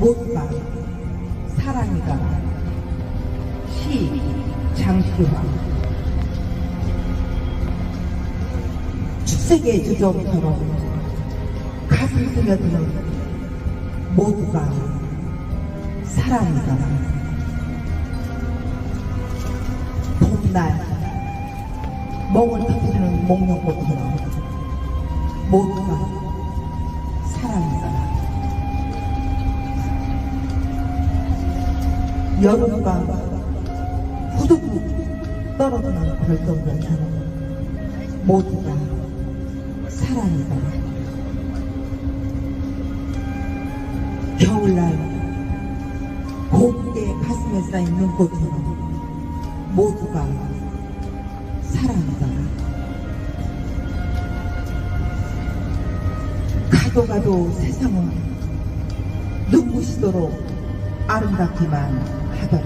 모두가 사랑이다. 시 장수화 축색의 주정처럼 가슴 스며드는 모두가 사랑이다. 봄날 멍을 터뜨리는 목련꽃처럼 모두가 사랑이다. 여름밤 후두둑 떨어지는 별똥별처럼 모두가 사랑이다. 겨울날 곱게 가슴에 쌓인 눈꽃처럼 모두가 사랑이다. 가도 가도 세상은 눈부시도록 아름답기만 하더라.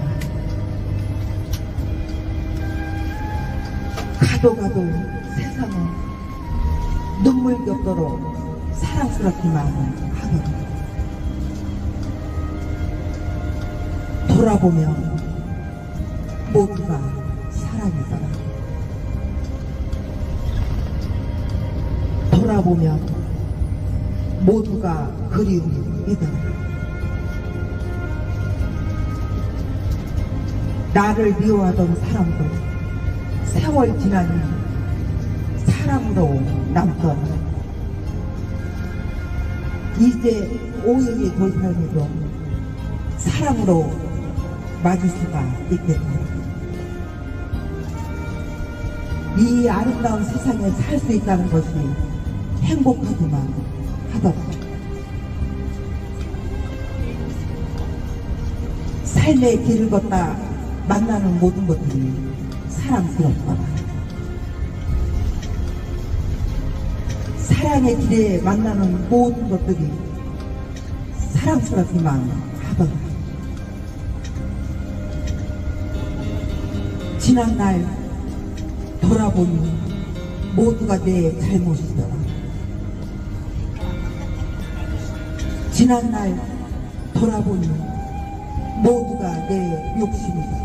가도 가도 세상은 눈물겹도록 사랑스럽기만 하더라. 돌아보면 모두가 사랑이더라. 돌아보면 모두가 그리움이더라. 나를 미워하던 사람도 세월 지나니 사랑으로 남더라. 이제 오해의 돌판에도 사랑으로 맞을 수가 있겠다. 이 아름다운 세상에 살 수 있다는 것이 행복하기만 하더라. 삶의 길을 걷다 만나는 모든 것들이 사랑스럽다. 사랑의 길에 만나는 모든 것들이 사랑스럽기만 하더라. 지난 날 돌아보니 모두가 내 잘못이더라. 지난 날 돌아보니 모두가 내 욕심이더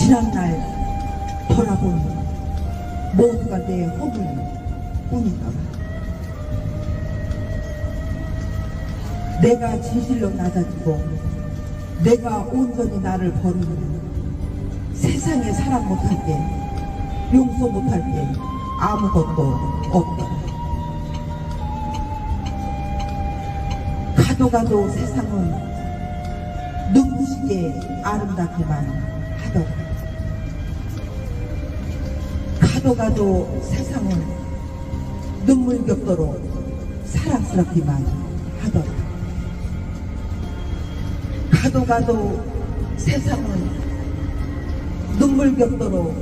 지난날 돌아보니 모두가 내 허물 뿐이더라. 내가 진실로 낮아지고 내가 온전히 나를 버리면 세상에 사랑 못할 게 용서 못할 게 아무것도 없더라. 가도 가도 세상은 눈부시게 아름답기만 하더라. 가도 가도 세상은 눈물 겹도록 사랑스럽기만 하더라. 가도 가도 세상은 눈물 겹도록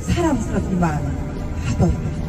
사랑스럽기만 하더라.